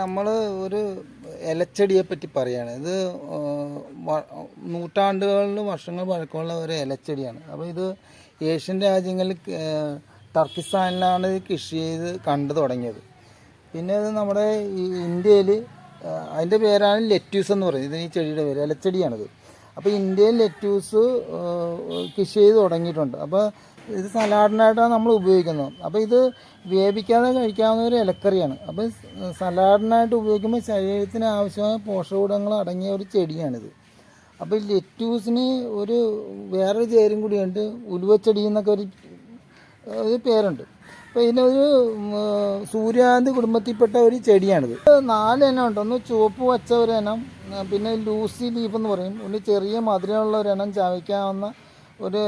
നമ്മൾ ഒരു ഇലച്ചെടിയെ പറ്റി പറയുകയാണ് ഇത് നൂറ്റാണ്ടുകളിൽ വർഷങ്ങൾ പഴക്കമുള്ള ഒരു ഇലച്ചെടിയാണ് അപ്പോൾ ഇത് ഏഷ്യൻ രാജ്യങ്ങളിൽ ടർക്കിസ്ഥാനിലാണ് ഇത് കൃഷി ചെയ്ത് കണ്ടു തുടങ്ങിയത്. പിന്നെ ഇത് നമ്മുടെ ഈ ഇന്ത്യയിൽ അതിന്റെ പേരാണ് ലെറ്റ്യൂസ് എന്ന് പറയുന്നത്. ഇതിന് ഈ ചെടിയുടെ പേര് ഇലച്ചെടിയാണിത് അപ്പോൾ ഇന്ത്യയിൽ ലെറ്റ്യൂസ് കൃഷി ചെയ്ത് തുടങ്ങിയിട്ടുണ്ട്. അപ്പോൾ ഇത് സലാഡിനായിട്ടാണ് നമ്മൾ ഉപയോഗിക്കുന്നത്. അപ്പോൾ ഇത് വേവിക്കാതെ കഴിക്കാവുന്ന ഒരു ഇലക്കറിയാണ്. അപ്പോൾ സലാഡിനായിട്ട് ഉപയോഗിക്കുമ്പോൾ ശരീരത്തിന് ആവശ്യമായ പോഷകഗുണങ്ങൾ അടങ്ങിയ ഒരു ചെടിയാണിത്. അപ്പോൾ ഈ ലെറ്റ്യൂസിന് ഒരു വേറൊരു ചേരും കൂടിയുണ്ട് ഉലുവച്ചെടി എന്നൊക്കെ ഒരു ഒരു പേരുണ്ട്. അപ്പോൾ ഇതിനൊരു സൂര്യകാന്തി കുടുംബത്തിൽപ്പെട്ട ഒരു ചെടിയാണിത്. നാല് ഇനം ഉണ്ട്. ഒന്ന് ചുവപ്പ് വച്ച ഒരു പിന്നെ ലൂസി ലീഫ് എന്ന് പറയും. ഒരു ചെറിയ മധുരമുള്ള ഒരു ഇനം ചവയ്ക്കാവുന്ന ഒരു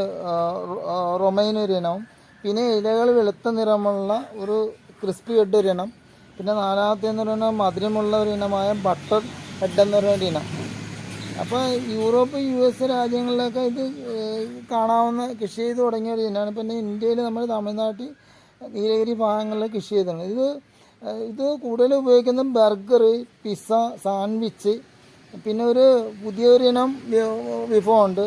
റൊമൈൻ ഒരു ഇനവും പിന്നെ ഇലകൾ വെളുത്ത നിറമുള്ള ഒരു ക്രിസ്പി ഹെഡ് ഒരു ഇനം. പിന്നെ നാലാമത്തെ എന്ന് പറയുന്നത് മധുരമുള്ള ഒരു ഇനമായ ബട്ടർ ഹെഡ് എന്ന് പറയുന്ന ഒരു ഇനം. അപ്പോൾ യൂറോപ്പ് യു എസ് രാജ്യങ്ങളിലൊക്കെ ഇത് കാണാവുന്ന കൃഷി ചെയ്ത് തുടങ്ങിയ ഒരു ഇനമാണ്. പിന്നെ ഇന്ത്യയിൽ നമ്മൾ തമിഴ്നാട്ടിൽ നീലഗിരി ഭാഗങ്ങളിൽ കൃഷി ചെയ്തിട്ടുണ്ട്. ഇത് ഇത് കൂടുതൽ ഉപയോഗിക്കുന്നത് ബർഗർ പിസ്സ സാൻഡ്വിച്ച് പിന്നെ ഒരു പുതിയൊരിനം വിഭവമുണ്ട്.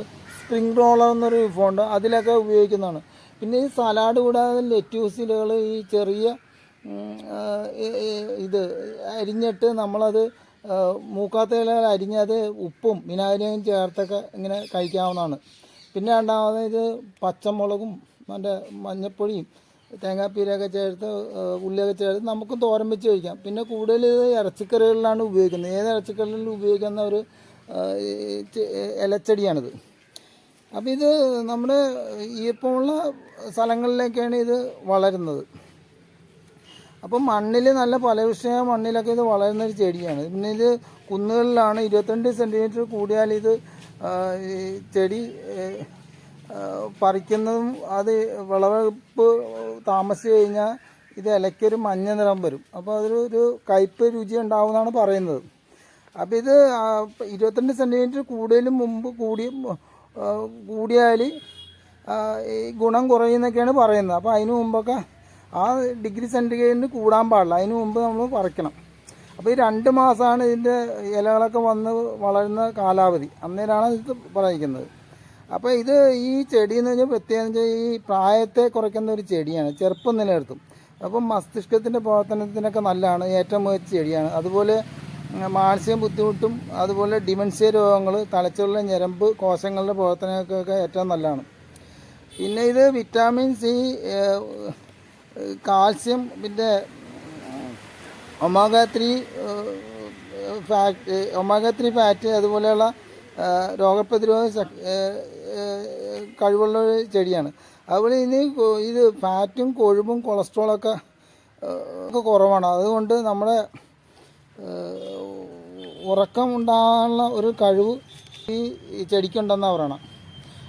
സ്പ്രിംഗ് റോളർ എന്നൊരു വിഭവമുണ്ട് അതിലൊക്കെ ഉപയോഗിക്കുന്നതാണ്. പിന്നെ ഈ സലാഡ് കൂടാതെ ലെറ്റ്യൂസിലുകൾ ഈ ചെറിയ ഇത് അരിഞ്ഞിട്ട് നമ്മളത് മൂക്കാത്ത ഇലകൾ അരിഞ്ഞത് ഉപ്പും വിനാഗിരിയും ചേർത്തൊക്കെ ഇങ്ങനെ കഴിക്കാവുന്നതാണ്. പിന്നെ രണ്ടാമത് ഇത് പച്ചമുളകും മറ്റേ മഞ്ഞപ്പൊടിയും തേങ്ങാപ്പീരൊക്കെ ചേർത്ത് ഉള്ളിയൊക്കെ ചേർത്ത് നമുക്ക് തോരൻ വെച്ച് കഴിക്കാം. പിന്നെ കൂടുതൽ ഇത് ഇറച്ചിക്കറികളിലാണ് ഉപയോഗിക്കുന്നത്. ഏത് ഇറച്ചിക്കറികളിലും ഉപയോഗിക്കുന്ന ഒരു ഇലച്ചെടിയാണിത്. അപ്പോൾ ഇത് നമ്മുടെ ഈർപ്പമുള്ള സ്ഥലങ്ങളിലേക്കാണ് ഇത് വളരുന്നത്. അപ്പം മണ്ണിൽ നല്ല ഫലഭൂഷ്ഠമായ മണ്ണിലൊക്കെ ഇത് വളരുന്ന ഒരു ചെടിയാണ്. പിന്നെ ഇത് കുന്നുകളിലാണ് ഇരുപത്തിരണ്ട് സെന്റിമീറ്റർ കൂടിയാൽ ഇത് ചെടി പറിക്കുന്നതും അത് വിളവെടുപ്പ് താമസിച്ച് കഴിഞ്ഞാൽ ഇത് ഇലയ്ക്കൊരു മഞ്ഞ നിറം വരും. അപ്പോൾ അതൊരു ഒരു കയ്പ് രുചി ഉണ്ടാവുമെന്നാണ് പറയുന്നത്. അപ്പോൾ ഇത് ഇരുപത്തിരണ്ട് സെന്റിമീറ്റർ കൂടുതലും മുമ്പ് കൂടി ആ, കൂടിയാൽ ഈ ഗുണം കുറയുന്നൊക്കെയാണ് പറയുന്നത്. അപ്പോൾ അതിന് മുമ്പൊക്കെ ആ ഡിഗ്രി സെന്റിഗ്രേഡിന് കൂടാൻ പാടില്ല. അതിന് മുമ്പ് നമ്മൾ പറിക്കണം. അപ്പോൾ ഈ രണ്ട് മാസമാണ് ഇതിന്റെ ഇലകളൊക്കെ വന്ന് വളരുന്ന കാലാവധി. അന്നേരമാണ് ഇത് പറയിക്കുന്നത് അപ്പോൾ ഇത് ഈ ചെടി എന്ന് പറഞ്ഞാൽ പ്രത്യേകം വെച്ചാൽ ഈ പ്രായത്തെ കുറയ്ക്കുന്ന ഒരു ചെടിയാണ്. ചെറുപ്പം നിലനിർത്തും. അപ്പം മസ്തിഷ്കത്തിന്റെ പ്രവർത്തനത്തിനൊക്കെ നല്ലതാണ്. ഏറ്റവും മികച്ച ചെടിയാണ്. അതുപോലെ മാനസിക ബുദ്ധിമുട്ടും അതുപോലെ ഡിമൻസിയ രോഗങ്ങൾ തലച്ചോറിലെ ഞരമ്പ് കോശങ്ങളുടെ പ്രവർത്തനങ്ങൾക്കൊക്കെ ഏറ്റവും നല്ലതാണ്. പിന്നെ ഇത് വിറ്റാമിൻ സി കാൽസ്യം പിന്നെ omega three fat omega three fat അതുപോലെയുള്ള രോഗപ്രതിരോധ കഴിവുള്ള ഒരു ചെടിയാണ്. അതുപോലെ ഇനി ഇത് ഫാറ്റും കൊഴുപ്പും കൊളസ്ട്രോളൊക്കെ കുറവാണ്. അതുകൊണ്ട് നമ്മുടെ ഏഹ്, ഉറക്കം ഉണ്ടാകാനുള്ള ഒരു കഴിവ് ഈ ചെടിക്കുണ്ടെന്നാണ് പറയണം.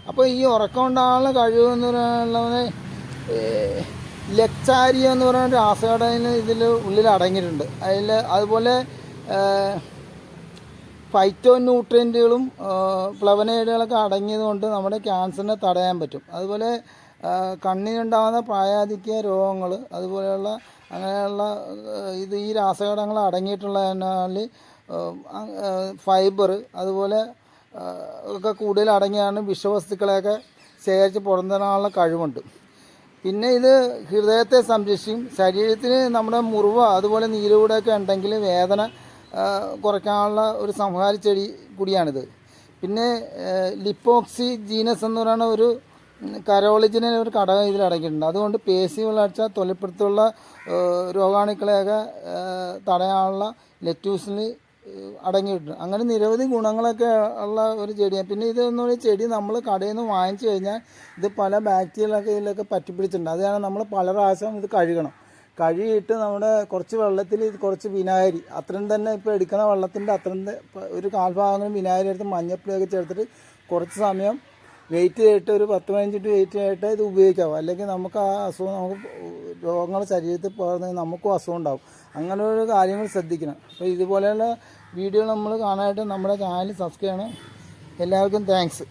അപ്പോൾ ഈ ഉറക്കം ഉണ്ടാകാനുള്ള കഴിവ് എന്ന് പറയുന്നത് ലക്ചാരി എന്ന് പറയുന്ന രാസഘടന ഇതിൽ ഉള്ളിൽ അടങ്ങിയിട്ടുണ്ട്. അതിൽ അതുപോലെ ഫൈറ്റോ ന്യൂട്രിയന്റുകളും പ്ലവനൈഡുകളൊക്കെ അടങ്ങിയത് കൊണ്ട് നമ്മുടെ ക്യാൻസറിനെ തടയാൻ പറ്റും. അതുപോലെ കണ്ണിനുണ്ടാകുന്ന പ്രായാധിക്യ രോഗങ്ങൾ അതുപോലെയുള്ള അങ്ങനെയുള്ള ഇത് ഈ രാസഘടകങ്ങൾ അടങ്ങിയിട്ടുള്ളതിനാൽ ഫൈബർ അതുപോലെ ഒക്കെ കൂടുതൽ അടങ്ങിയാണ് വിഷവസ്തുക്കളെയൊക്കെ ശേഖരിച്ച് പുറന്തരാനുള്ള കഴിവുണ്ട്. പിന്നെ ഇത് ഹൃദയത്തെ സംരക്ഷിക്കും. ശരീരത്തിന് നമ്മുടെ മുറിവ് അതുപോലെ നീരുകൂടെയൊക്കെ ഉണ്ടെങ്കിൽ വേദന കുറയ്ക്കാനുള്ള ഒരു സംഹാര ചെടി കൂടിയാണിത്. പിന്നെ ലിപ്പോക്സി ജീനസ് എന്ന് പറയുന്ന ഒരു കരോളിജിനെ ഒരു ഘടകം ഇതിൽ അടങ്ങിയിട്ടുണ്ട്. അതുകൊണ്ട് പേശി വളർച്ച തൊലിപ്പുറത്തുള്ള രോഗാണുക്കളെയൊക്കെ തടയാനുള്ള ലെറ്റൂസിൽ അടങ്ങിയിട്ടുണ്ട്. അങ്ങനെ നിരവധി ഗുണങ്ങളൊക്കെ ഉള്ള ഒരു ചെടിയാണ്. പിന്നെ ഇതെന്ന് പറയുന്ന ചെടി നമ്മൾ കടയിൽ നിന്ന് വാങ്ങിച്ചു കഴിഞ്ഞാൽ ഇത് പല ബാക്ടീരിയകളൊക്കെ ഇതിലൊക്കെ പറ്റിപ്പിടിച്ചിട്ടുണ്ട്. അത് നമ്മൾ പല പ്രാവശ്യം ഇത് കഴുകണം. കഴുകിയിട്ട് നമ്മുടെ കുറച്ച് വെള്ളത്തിൽ കുറച്ച് വിനാഗിരി അത്രയും തന്നെ ഇപ്പോൾ എടുക്കുന്ന വെള്ളത്തിന്റെ അത്രയും ഒരു കാൽഭാഗങ്ങളും വിനാഗിരി എടുത്ത് മഞ്ഞപ്പൊടിയൊക്കെ ചേർത്തിട്ട് കുറച്ച് സമയം വെയിറ്റ് ചെയ്തിട്ട് ഒരു പത്ത് പതിനഞ്ച് മിനിറ്റ് വെയിറ്റ് ചെയ്തിട്ട് ഇത് ഉപയോഗിക്കാവും അല്ലെങ്കിൽ നമുക്ക് ആ അസുഖം നമുക്ക് രോഗങ്ങൾ ശരീരത്തിൽ പോകുന്നതിന് നമുക്കും അസുഖം ഉണ്ടാവും. അങ്ങനെ ഒരു കാര്യങ്ങൾ ശ്രദ്ധിക്കണം. അപ്പോൾ ഇതുപോലെയുള്ള വീഡിയോ നമ്മൾ കാണാനായിട്ട് നമ്മുടെ ചാനൽ സബ്സ്ക്രൈബ് ചെയ്യണം. എല്ലാവർക്കും താങ്ക്സ്